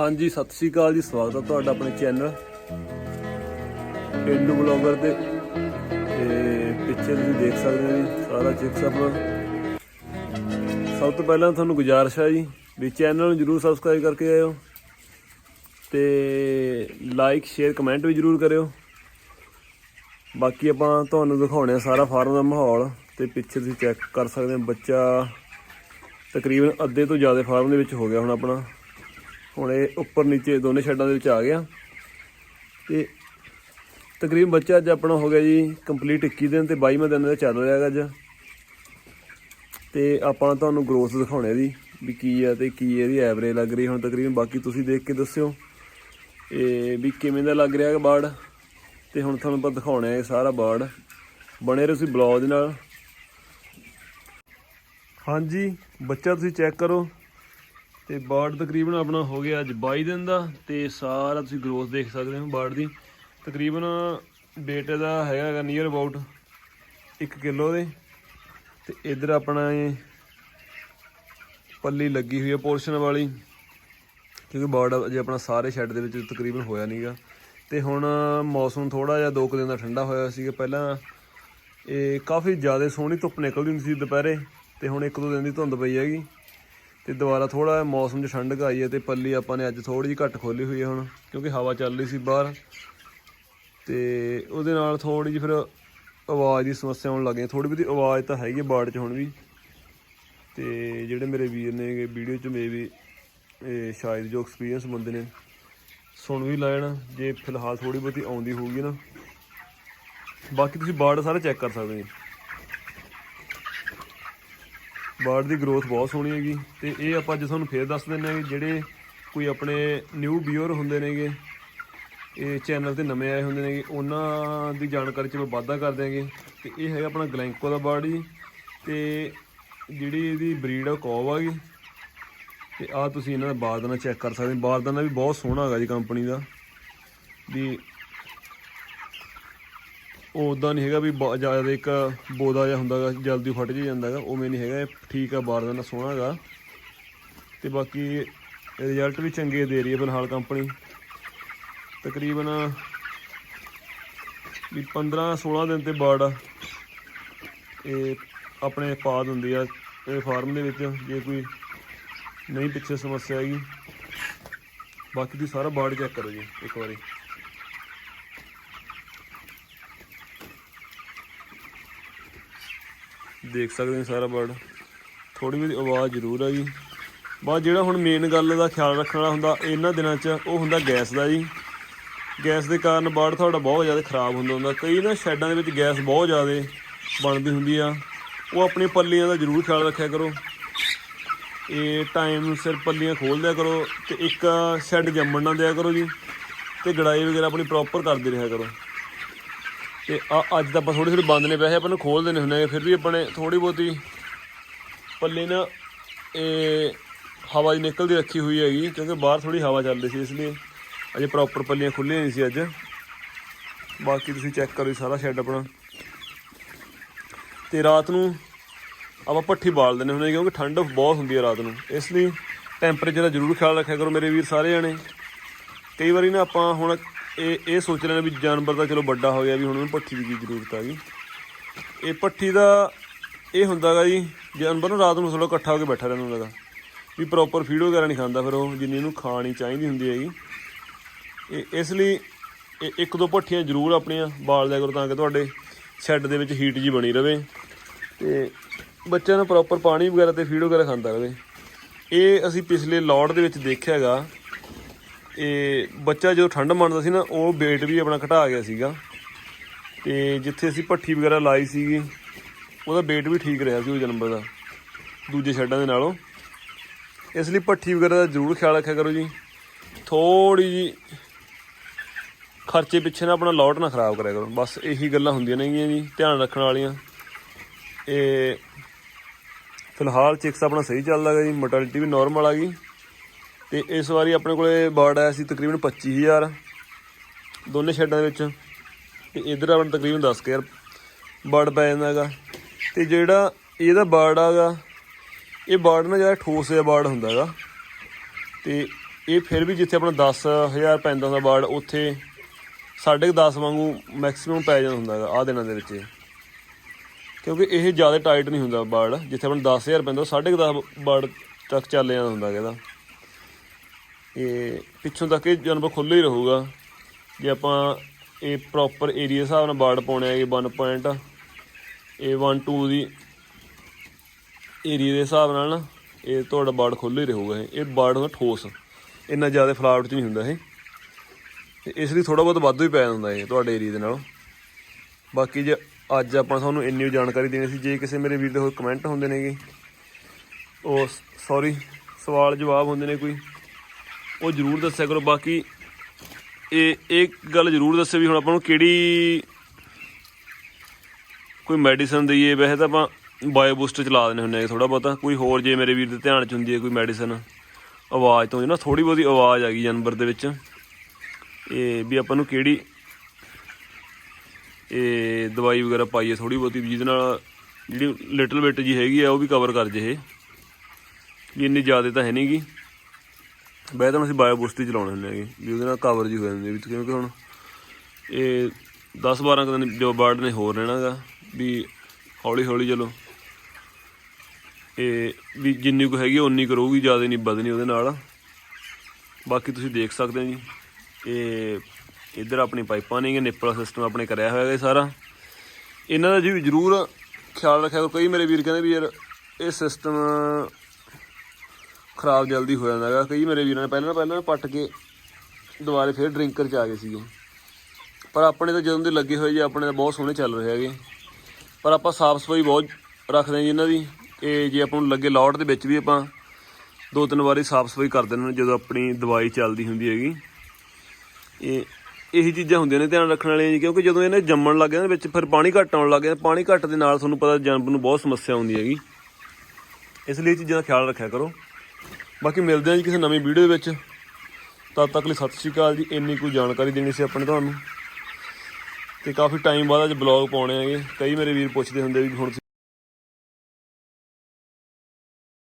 ਹਾਂਜੀ, ਸਤਿ ਸ੍ਰੀ ਅਕਾਲ ਜੀ, ਸਵਾਗਤ ਹੈ ਤੁਹਾਡਾ ਆਪਣੇ ਚੈਨਲ। ਪਿੰਡੂ ਬਲੌਗਰ ਦੇ। ਤੇ ਪਿੱਛੇ ਤੁਸੀਂ ਦੇਖ ਸਕਦੇ ਹੋ ਜੀ, ਸਾਰਾ ਚਿਕਸ ਆਪਣਾ ਸਭ ਤੋਂ ਪਹਿਲਾਂ ਤੁਹਾਨੂੰ ਗੁਜ਼ਾਰਿਸ਼ ਹੈ ਜੀ, ਵੀ ਚੈਨਲ ਨੂੰ ਜਰੂਰ ਸਬਸਕ੍ਰਾਈਬ ਕਰਕੇ ਆਇਓ। ਤੇ ਲਾਈਕ ਸ਼ੇਅਰ ਕਮੈਂਟ ਵੀ ਜਰੂਰ ਕਰਿਓ। ਬਾਕੀ ਆਪਾਂ ਤੁਹਾਨੂੰ ਦਿਖਾਉਣੇ ਆ ਸਾਰਾ ਫਾਰਮ ਦਾ ਮਾਹੌਲ, ਤੇ ਪਿੱਛੇ ਤੁਸੀਂ ਚੈੱਕ ਕਰ ਸਕਦੇ ਹੋ, ਬੱਚਾ ਤਕਰੀਬਨ ਅੱਧੇ ਤੋਂ ਜ਼ਿਆਦਾ ਫਾਰਮ ਦੇ ਵਿੱਚ ਹੋ ਗਿਆ ਹੁਣ ਆਪਣਾ। ਹੁਣ ਇਹ ਉੱਪਰ ਨੀਚੇ ਦੋਨੇ ਸ਼ੈਡਾਂ ਦੇ ਵਿੱਚ ਆ ਗਿਆ। ਤੇ ਤਕਰੀਬਨ ਬੱਚਾ ਅੱਜ ਆਪਣਾ ਹੋ ਗਿਆ ਜੀ ਕੰਪਲੀਟ 21 ਦਿਨ ਤੇ 22ਵਾਂ ਦਿਨ ਦਾ ਚੱਲ ਰਿਹਾ ਹੈਗਾ ਅੱਜ। ਤੇ ਆਪਾਂ ਤੁਹਾਨੂੰ ਗਰੋਥ ਦਿਖਾਉਣੇ ਦੀ ਵੀ ਕੀ ਆ ਤੇ ਕੀ ਇਹਦੀ ਐਵਰੇਜ ਲੱਗ ਰਹੀ। ਹੁਣ ਤਕਰੀਬਨ ਬਾਕੀ ਤੁਸੀਂ ਦੇਖ ਕੇ ਦੱਸਿਓ ਇਹ ਵੀ ਕਿਵੇਂ ਦਾ ਲੱਗ ਰਿਹਾ ਹੈ ਬਾੜ। ਤੇ ਹੁਣ ਤੁਹਾਨੂੰ ਆਪਾਂ ਦਿਖਾਉਣਾ ਹੈ ਸਾਰਾ ਬਾੜ। ਬਣੇ ਰਹੋ ਤੁਸੀਂ ਬਲੌਗ ਨਾਲ। ਹਾਂਜੀ, ਬੱਚਾ ਤੁਸੀਂ ਚੈੱਕ ਕਰੋ। ਤੇ ਬਾੜ ਤਕਰੀਬਨ ਆਪਣਾ ਹੋ ਗਿਆ ਅੱਜ 22 ਦਿਨ ਦਾ ਤੇ ਸਾਰਾ ਤੁਸੀਂ ਗਰੋਥ ਦੇਖ ਸਕਦੇ ਹੋ ਬਾੜ ਦੀ। ਤਕਰੀਬਨ ਡੇਟ ਦਾ ਹੈਗਾ ਹੈਗਾ ਨੀਅਰ ਅਬਾਊਟ 1 ਕਿਲੋ ਦੇ। ਤੇ ਇਧਰ ਆਪਣਾ ਇਹ ਪੱਲੀ ਲੱਗੀ ਹੋਈ ਹੈ ਪੋਰਸ਼ਨ ਵਾਲੀ, ਕਿਉਂਕਿ ਬਾੜ ਅਜੇ ਆਪਣਾ ਸਾਰੇ ਸ਼ੈੱਡ ਦੇ ਵਿੱਚ ਤਕਰੀਬਨ ਹੋਇਆ ਨਹੀਂਗਾ ਤੇ ਹੁਣ ਮੌਸਮ ਥੋੜਾ ਜਿਹਾ ਦੋ ਕੁ ਦਿਨ ਦਾ ਠੰਡਾ ਹੋਇਆ ਸੀਗਾ। ਪਹਿਲਾਂ ਇਹ ਕਾਫੀ ਜ਼ਿਆਦਾ ਸੋਹਣੀ ਧੁੱਪ ਨਿਕਲਦੀ ਹੁੰਦੀ ਸੀ ਦੁਪਹਿਰੇ, ਤੇ ਹੁਣ ਇੱਕ ਦੋ ਦਿਨ ਦੀ ਧੁੰਦ ਪਈ ਹੈਗੀ। ਤੇ ਦੁਬਾਰਾ ਥੋੜਾ ਮੌਸਮ 'ਚ ਠੰਡਕ ਆਈ ਹੈ ਤੇ ਪੱਲੀ ਆਪਾਂ ਨੇ ਅੱਜ ਥੋੜੀ ਜਿਹੀ ਘੱਟ ਖੋਲੀ ਹੋਈ ਹੈ ਹੁਣ, ਕਿਉਂਕਿ ਹਵਾ ਚੱਲ ਰਹੀ ਸੀ ਬਾਹਰ। ਤੇ ਉਹਦੇ ਨਾਲ ਥੋੜੀ ਜਿਹੀ ਫਿਰ ਆਵਾਜ਼ ਦੀ ਸਮੱਸਿਆ ਆਉਣ ਲੱਗ ਗਈ। ਥੋੜੀ ਬਹੁਤੀ ਆਵਾਜ਼ ਤਾਂ ਹੈਗੀ ਹੈ ਬਾੜ 'ਚ ਹੁਣ ਵੀ। ਤੇ ਜਿਹੜੇ ਮੇਰੇ ਵੀਰ ਨੇ ਵੀਡੀਓ 'ਚ ਮੇ ਵੀ, ਇਹ ਸ਼ਾਇਦ ਜੋ ਐਕਸਪੀਰੀਅੰਸ ਬੰਦੇ ਨੇ, ਸੁਣ ਵੀ ਲੈਣ, ਜੇ ਫਿਲਹਾਲ ਥੋੜੀ ਬਹੁਤੀ ਆਉਂਦੀ ਹੋਊਗੀ ਨਾ। ਬਾਕੀ ਤੁਸੀਂ ਬਾੜ ਸਾਰੇ ਚੈੱਕ ਕਰ ਸਕਦੇ ਹੋ। ਬਾੜ ਦੀ ਗਰੋਥ ਬਹੁਤ ਸੋਹਣੀ ਹੈਗੀ ਤੇ ਇਹ ਆਪਾਂ ਅੱਜ ਤੁਹਾਨੂੰ ਫੇਰ ਦੱਸ ਦਿੰਦੇ ਹਾਂ ਕਿ ਜਿਹੜੇ ਕੋਈ ਆਪਣੇ ਨਿਊ ਵੀਅਰ ਹੁੰਦੇ ਨੇਗੇ, ਇਹ ਚੈਨਲ ਤੇ ਨਵੇਂ ਆਏ ਹੁੰਦੇ ਨੇਗੇ, ਉਹਨਾਂ ਦੀ ਜਾਣਕਾਰੀ ਚ ਮੈਂ ਵਾਧਾ ਕਰ ਦਿਆਂਗੇ। ਤੇ ਇਹ ਹੈਗਾ ਆਪਣਾ ਗਲੈਂਕੋ ਦਾ ਬਾੜ ਜੀ ਤੇ ਜਿਹੜੀ ਇਹਦੀ ਬਰੀਡ ਆ ਕੋਵ ਆ ਗਈ। ਤੇ ਆ ਤੁਸੀਂ ਇਹਨਾਂ ਦਾ ਬਾਰਦਾਨਾ ਚੈੱਕ ਕਰ ਸਕਦੇ ਹੋ। ਬਾਰਦਾਨਾ ਵੀ ਬਹੁਤ ਸੋਹਣਾ ਹੈਗਾ ਜੀ ਕੰਪਨੀ ਦਾ। ਵੀ ਉਹ ਉਦਾਂ ਨਹੀਂ ਹੈਗਾ ਵੀ ਬ- ਜ਼ਿਆਦਾ ਇੱਕ ਬੋਦਾ ਜਿਹਾ ਹੁੰਦਾਗਾ ਜਲਦੀ ਫਟ ਜਿਹਾ ਜਾਂਦਾਗਾ ਉਵੇਂ ਨਹੀਂ ਹੈਗਾ, ਇਹ ਠੀਕ ਆ ਬਾਰਦਾਨਾ ਸੋਹਣਾ ਹੈਗਾ ਤੇ ਬਾਕੀ ਰਿਜ਼ਲਟ ਵੀ ਚੰਗੇ ਦੇ ਰਹੀ ਹੈ ਫਿਲਹਾਲ ਕੰਪਨੀ ਤਕਰੀਬਨ ਵੀ 15 16 ਦਿਨ ਤੇ ਬਾੜ ਇਹ ਆਪਣੇ ਪਾ ਦਿੰਦੀ ਆ, ਇਹ ਫਾਰਮ ਦੇ ਵਿੱਚ, ਜੇ ਕੋਈ ਨਹੀਂ ਪਿੱਛੇ ਸਮੱਸਿਆ ਹੈਗੀ ਬਾਕੀ ਤੁਸੀਂ ਸਾਰਾ ਬਾੜ ਚੈੱਕ ਕਰੋ ਜੀ, ਇੱਕ ਵਾਰੀ। ਦੇਖ ਸਕਦੇ ਹੋ ਸਾਰਾ ਬਰਡ ਥੋੜੀ ਜਿਹੀ ਆਵਾਜ਼ ਜ਼ਰੂਰ ਆ ਜੀ। ਬਸ ਜਿਹੜਾ ਹੁਣ ਮੇਨ ਗੱਲ ਦਾ ਖਿਆਲ ਰੱਖਣ ਵਾਲਾ ਹੁੰਦਾ, ਇਹਨਾਂ ਦਿਨਾਂ 'ਚ ਉਹ ਹੁੰਦਾ ਗੈਸ ਦਾ ਜੀ। ਗੈਸ ਦੇ ਕਾਰਨ ਬਰਡ ਤੁਹਾਡਾ ਬਹੁਤ ਜ਼ਿਆਦਾ ਖਰਾਬ ਹੁੰਦਾ ਹੁੰਦਾ। ਕਈ ਨਾ ਸ਼ੈਡਾਂ ਦੇ ਵਿੱਚ ਗੈਸ ਬਹੁਤ ਜ਼ਿਆਦਾ ਬਣਦੀ ਹੁੰਦੀ ਆ। ਉਹ ਆਪਣੀ ਪੱਲੀਆਂ ਦਾ ਜ਼ਰੂਰ ਖਿਆਲ ਰੱਖਿਆ ਕਰੋ। ਇਹ ਟਾਈਮ ਸਿਰ ਪੱਲੀਆਂ ਖੋਲ ਦਿਆ ਕਰੋ ਤੇ ਇੱਕ ਸ਼ੈੱਡ ਜੰਮਣ ਨਾ ਦਿਆ ਕਰੋ ਜੀ। ਤੇ ਗੜਾਈ ਵਗੈਰਾ ਆਪਣੀ ਪ੍ਰੋਪਰ ਕਰਦੇ ਰਿਹਾ ਕਰੋ। ਤੇ ਆ ਅੱਜ ਤਾਂ ਆਪਾਂ ਥੋੜੀ ਥੋੜੀ ਬੰਦ ਨੇ ਪੈਸੇ ਆਪਾਂ ਨੂੰ ਖੋਲ ਦੇਣੇ ਹੁੰਦੇ ਆ, ਫਿਰ ਵੀ ਆਪਣੇ ਥੋੜੀ ਬਹੁਤੀ ਪੱਲੇ ਨਾ ਇਹ ਹਵਾ ਜੀ ਨਿਕਲਦੀ ਰੱਖੀ ਹੋਈ ਹੈਗੀ, ਕਿਉਂਕਿ ਬਾਹਰ ਥੋੜੀ ਹਵਾ ਚੱਲਦੀ ਸੀ, ਇਸ ਲਈ ਅਜੇ ਪ੍ਰੋਪਰ ਪੱਲੀਆਂ ਖੁੱਲੀਆਂ ਨਹੀਂ ਸੀ ਅੱਜ। ਬਾਕੀ ਤੁਸੀਂ ਚੈੱਕ ਕਰੋ ਸਾਰਾ ਸ਼ੈੱਡ ਆਪਣਾ। ਤੇ ਰਾਤ ਨੂੰ ਆਪਾਂ ਪੱਠੀ ਬਾਲ ਦਿੰਦੇ ਹੁੰਦੇ ਕਿਉਂਕਿ ਠੰਡ ਬਹੁਤ ਹੁੰਦੀ ਹੈ ਰਾਤ ਨੂੰ। ਇਸ ਲਈ ਟੈਂਪਰੇਚਰ ਦਾ ਜ਼ਰੂਰ ਖਿਆਲ ਰੱਖਿਆ ਕਰੋ ਮੇਰੇ ਵੀਰ ਸਾਰੇ ਜਣੇ। ਕਈ ਵਾਰੀ ਨਾ ਆਪਾਂ ਹੁਣ ਇਹ ਇਹ ਸੋਚ ਲੈਣਾ ਵੀ ਜਾਨਵਰ ਤਾਂ ਚਲੋ ਵੱਡਾ ਹੋ ਗਿਆ ਵੀ ਹੁਣ ਉਹਨੂੰ ਪੱਠੀ ਦੀ ਕੀ ਜ਼ਰੂਰਤ ਆ ਗਈ। ਇਹ ਪੱਠੀ ਦਾ ਇਹ ਹੁੰਦਾਗਾ ਜੀ, ਜਾਨਵਰ ਨੂੰ ਰਾਤ ਨੂੰ ਥੋੜਾ ਇਕੱਠਾ ਹੋ ਕੇ ਬੈਠਾ ਰਹਿੰਦਾ ਹੁੰਦਾਗਾ ਵੀ ਪ੍ਰੋਪਰ ਫੀਡ ਵਗੈਰਾ ਨਹੀਂ ਖਾਂਦਾ ਫਿਰ ਉਹ, ਜਿੰਨੀ ਇਹਨੂੰ ਖਾਣੀ ਚਾਹੀਦੀ ਹੁੰਦੀ ਹੈਗੀ। ਇਹ ਇਸ ਲਈ ਇਹ ਇੱਕ ਦੋ ਪੱਠੀਆਂ ਜ਼ਰੂਰ ਆਪਣੀਆਂ ਬਾਲ ਦਿਆ ਕਰੋ ਤਾਂ ਕਿ ਤੁਹਾਡੇ ਸ਼ੈੱਡ ਦੇ ਵਿੱਚ ਹੀਟ ਜੀ ਬਣੀ ਰਵੇ। ਤੇ ਬੱਚਿਆਂ ਨੂੰ ਪ੍ਰੋਪਰ ਪਾਣੀ ਵਗੈਰਾ ਤੇ ਫੀਡ ਵਗੈਰਾ ਖਾਂਦਾ ਰਵੇ। ਇਹ ਅਸੀਂ ਪਿਛਲੇ ਲੋਟ ਦੇ ਵਿੱਚ ਦੇਖਿਆ ਹੈਗਾ ਇਹ ਬੱਚਾ ਜਦੋਂ ਠੰਡ ਮੰਨਦਾ ਸੀ ਨਾ, ਉਹ weight ਵੀ ਆਪਣਾ ਘਟਾ ਗਿਆ ਸੀਗਾ। ਤੇ ਜਿੱਥੇ ਅਸੀਂ ਪੱਠੀ ਵਗੈਰਾ ਲਾਈ ਸੀਗੀ, ਉਹਦਾ weight ਵੀ ਠੀਕ ਰਿਹਾ ਸੀ ਉਹ ਜਾਨਵਰ ਦਾ, ਦੂਜੇ ਸ਼ੈੱਡਾਂ ਦੇ ਨਾਲੋਂ। ਇਸ ਲਈ ਪੱਠੀ ਵਗੈਰਾ ਦਾ ਜ਼ਰੂਰ ਖਿਆਲ ਰੱਖਿਆ ਕਰੋ ਜੀ। ਥੋੜੀ ਜੀ ਖਰਚੇ ਪਿੱਛੇ ਨਾ ਆਪਣਾ ਲੋਟ ਨਾ ਖਰਾਬ ਕਰਿਆ ਕਰੋ। ਬਸ ਇਹੀ ਗੱਲਾਂ ਹੁੰਦੀਆਂ ਨੇਗੀਆਂ ਜੀ, ਧਿਆਨ ਰੱਖਣ ਵਾਲੀਆਂ। ਇਹ ਫਿਲਹਾਲ ਚਿਕਸ ਆਪਣਾ ਸਹੀ ਚੱਲਦਾ ਹੈਗਾ ਜੀ ਮੋਟੈਲਿਟੀ ਵੀ ਨਾਰਮਲ ਆ ਗਈ। ਤੇ ਇਸ ਵਾਰੀ ਆਪਣੇ ਕੋਲੇ ਬਾਰਡ ਆਇਆ ਸੀ ਤਕਰੀਬਨ 25000 ਦੋਨੇ ਸ਼ੈਡਾਂ ਦੇ ਵਿੱਚ। ਤੇ ਇਧਰ ਆਪਣਾ ਤਕਰੀਬਨ 10000 ਬਾਰਡ ਪੈ ਜਾਂਦਾ ਹੈਗਾ। ਤੇ ਜਿਹੜਾ ਇਹਦਾ ਬਾਰਡ ਆਗਾ, ਇਹ ਬਾਰਡ ਨਾ ਜਿਹੜਾ ਠੋਸ ਜਿਹਾ ਬਾਰਡ ਹੁੰਦਾ ਹੈਗਾ। ਤੇ ਇਹ ਫਿਰ ਵੀ ਜਿੱਥੇ ਆਪਣਾ 10000 ਪੈਂਦਾ ਹੁੰਦਾ ਬਾੜ ਉੱਥੇ ਸਾਢੇ ਕੁ 10 ਵਾਂਗੂ ਮੈਕਸਿਮਮ ਪੈ ਜਾਂਦਾ ਹੁੰਦਾ ਹੈਗਾ ਆਹ ਦਿਨਾਂ ਦੇ ਵਿੱਚ ਇਹ। ਕਿਉਂਕਿ ਇਹ ਜ਼ਿਆਦਾ ਟਾਈਟ ਨਹੀਂ ਹੁੰਦਾ ਬਾੜ ਜਿੱਥੇ ਆਪਣਾ 10000 ਪੈਂਦਾ, ਉਹ ਸਾਢੇ ਕੁ 10 ਬਾੜ ਤੱਕ ਚੱਲ ਜਾਂਦਾ ਹੁੰਦਾ ਹੈਗਾ ਇਹਦਾ। ਇਹ ਪਿੱਛੋਂ ਤੱਕ ਇਹ ਜਾਨਵਰ ਖੁੱਲ੍ਹਾ ਹੀ ਰਹੂਗਾ। ਜੇ ਆਪਾਂ ਇਹ ਪ੍ਰੋਪਰ ਏਰੀਆ ਹਿਸਾਬ ਨਾਲ ਬਾੜ ਪਾਉਣੇ ਹੈਗੇ 1 ਪੁਆਇੰਟ ਇਹ 1 2 ਦੀ ਏਰੀਆ ਦੇ ਹਿਸਾਬ ਨਾਲ ਨਾ, ਇਹ ਤੁਹਾਡਾ ਬਾੜ ਖੁੱਲ੍ਹਾ ਹੀ ਰਹੂਗਾ ਇਹ। ਇਹ ਬਾੜ ਹੁੰਦਾ ਠੋਸ ਇੰਨਾ ਜ਼ਿਆਦਾ ਫਲਾਵਟ ਚ ਨਹੀਂ ਹੁੰਦਾ ਇਹ। ਤੇ ਇਸ ਲਈ ਥੋੜਾ ਬਹੁਤ ਵਾਧੂ ਹੀ ਪੈ ਜਾਂਦਾ ਇਹ ਤੁਹਾਡੇ ਏਰੀਆ ਦੇ ਨਾਲ। ਬਾਕੀ ਜੇ ਅੱਜ ਆਪਾਂ ਤੁਹਾਨੂੰ ਇੰਨੀ ਜਾਣਕਾਰੀ ਦੇਣੀ ਸੀ, ਜੇ ਕਿਸੇ ਮੇਰੇ ਵੀਰ ਦੇ ਹੋਰ ਕਮੈਂਟ ਹੁੰਦੇ ਨੇਗੇ, ਉਹ ਸੌਰੀ ਸਵਾਲ ਜਵਾਬ ਹੁੰਦੇ ਨੇ ਕੋਈ। ਉਹ ਜ਼ਰੂਰ ਦੱਸਿਆ ਕਰੋ, ਬਾਕੀ ਇਹ ਇੱਕ ਗੱਲ ਜ਼ਰੂਰ ਦੱਸਿਓ ਵੀ ਹੁਣ ਆਪਾਂ ਨੂੰ ਕਿਹੜੀ ਕੋਈ ਮੈਡੀਸਨ ਦਈਏ। ਵੈਸੇ ਤਾਂ ਆਪਾਂ ਬਾਇਓ ਬੂਸਟਰ ਚਲਾ ਦਿੰਦੇ ਹੁੰਦੇ ਆ ਥੋੜਾ ਬਹੁਤਾ। ਕੋਈ ਹੋਰ ਜੇ ਮੇਰੇ ਵੀਰ ਦੇ ਧਿਆਨ ਚ ਹੁੰਦੀ ਹੈ ਕੋਈ ਮੈਡੀਸਨ ਆਵਾਜ਼ ਤੋਂ ਨਾ ਥੋੜੀ ਬਹੁਤੀ ਆਵਾਜ਼ ਆ ਗਈ ਜਾਨਵਰ ਦੇ ਵਿੱਚ। ਇਹ ਵੀ ਆਪਾਂ ਨੂੰ ਕਿਹੜੀ ਇਹ ਦਵਾਈ ਵਗੈਰਾ ਪਾਈਏ ਥੋੜੀ ਬਹੁਤੀ ਵੀ ਜਿਹਦੇ ਨਾਲ ਜਿਹੜੀ ਲਿਟਲ ਬਿਟ ਜੀ ਹੈਗੀ ਆ, ਉਹ ਵੀ ਕਵਰ ਕਰ ਜੇ ਇਹ। ਵੀ ਇੰਨੀ ਜ਼ਿਆਦਾ ਤਾਂ ਹੈ ਨਹੀਂਗੀ ਬਹਿ ਤਾਂ ਅਸੀਂ ਬਾਇਓ ਬੂਸਟਰ ਹੀ ਚਲਾਉਣੇ ਹੁੰਦੇ ਹੈਗੇ, ਵੀ ਉਹਦੇ ਨਾਲ ਕਵਰ ਜੀ ਹੋ ਜਾਂਦੀ ਵੀ ਕਿਉਂਕਿ ਹੁਣ ਇਹ 10 12 ਕੁ ਦਿਨ ਜੋ ਬਰਡ ਨੇ ਹੋਰ ਰਹਿਣਾਗਾ, ਵੀ ਹੌਲੀ ਹੌਲੀ ਚਲੋ। ਇਹ ਵੀ ਜਿੰਨੀ ਕੁ ਹੈਗੀ ਆ ਉਨੀ ਕੁ ਰਹੂਗੀ, ਜ਼ਿਆਦਾ ਨਹੀਂ ਵਧਣੀ ਉਹਦੇ ਨਾਲ। ਬਾਕੀ ਤੁਸੀਂ ਦੇਖ ਸਕਦੇ ਹੋ ਜੀ, ਇਹ ਇੱਧਰ ਆਪਣੀ ਪਾਈਪਾਂ ਨੇਗੇ ਨਿੱਪਲ ਸਿਸਟਮ ਆਪਣੇ ਕਰਿਆ ਹੋਇਆ ਹੈ ਸਾਰਾ। ਇਹਨਾਂ ਦਾ ਜੀ ਜ਼ਰੂਰ ਖਿਆਲ ਰੱਖਿਆ ਕਰੋ। ਕਈ ਮੇਰੇ ਵੀਰ ਕਹਿੰਦੇ ਵੀ ਯਾਰ, ਇਹ ਸਿਸਟਮ ਖਰਾਬ ਜਲਦੀ ਹੋ ਜਾਂਦਾ ਹੈਗਾ। ਕਈ ਮੇਰੇ ਵੀਰਾਂ ਨੇ ਪਹਿਲਾਂ ਪਹਿਲਾਂ ਪੱਟ ਕੇ ਦੁਬਾਰੇ ਫਿਰ ਡਰਿੰਕਰ ਚ ਆ ਗਏ ਸੀਗੇ। ਪਰ ਆਪਣੇ ਤਾਂ ਜਦੋਂ ਦੇ ਲੱਗੇ ਹੋਏ ਜੀ, ਆਪਣੇ ਤਾਂ ਬਹੁਤ ਸੋਹਣੇ ਚੱਲ ਰਹੇ ਹੈਗੇ। ਪਰ ਆਪਾਂ ਸਾਫ਼ ਸਫ਼ਾਈ ਬਹੁਤ ਰੱਖਦੇ ਹਾਂ ਜੀ ਇਹਨਾਂ ਦੀ। ਇਹ ਜੇ ਆਪਾਂ ਨੂੰ ਲੱਗੇ ਲੌਟ ਦੇ ਵਿੱਚ ਵੀ ਆਪਾਂ ਦੋ ਤਿੰਨ ਵਾਰੀ ਸਾਫ਼ ਸਫ਼ਾਈ ਕਰ ਦਿੰਦੇ ਹਾਂ ਜਦੋਂ ਆਪਣੀ ਦਵਾਈ ਚੱਲਦੀ ਹੁੰਦੀ ਹੈਗੀ। ਇਹ, ਇਹੀ ਚੀਜ਼ਾਂ ਹੁੰਦੀਆਂ ਨੇ ਧਿਆਨ ਰੱਖਣ ਵਾਲੀਆਂ ਜੀ, ਕਿਉਂਕਿ ਜਦੋਂ ਇਹਨੇ ਜੰਮਣ ਲੱਗ ਜਾਂਦੇ ਵਿੱਚ, ਫਿਰ ਪਾਣੀ ਘੱਟ ਆਉਣ ਲੱਗ ਜਾਂਦਾ ਪਾਣੀ ਘੱਟ ਦੇ ਨਾਲ ਤੁਹਾਨੂੰ ਪਤਾ ਜਨਮ ਨੂੰ ਬਹੁਤ ਸਮੱਸਿਆ ਆਉਂਦੀ ਹੈਗੀ। ਇਸ ਲਈ ਇਹ ਚੀਜ਼ਾਂ ਦਾ ਖਿਆਲ ਰੱਖਿਆ ਕਰੋ। ਬਾਕੀ ਮਿਲਦੇ ਹਾਂ ਜੀ ਕਿਸੇ ਨਵੀਂ ਵੀਡੀਓ ਦੇ ਵਿੱਚ। ਤਦ ਤੱਕ ਲਈ ਸਤਿ ਸ਼੍ਰੀ ਅਕਾਲ ਜੀ। ਇੰਨੀ ਕੋਈ ਜਾਣਕਾਰੀ ਦੇਣੀ ਸੀ ਆਪਣੇ ਤੁਹਾਨੂੰ। ਤੇ ਕਾਫੀ ਟਾਈਮ ਬਾਅਦ ਅੱਜ ਬਲੌਗ ਪਾਉਣੇ ਹੈਗੇ। ਕਈ ਮੇਰੇ ਵੀਰ ਪੁੱਛਦੇ ਹੁੰਦੇ ਵੀ ਹੁਣ ਤੁਸੀਂ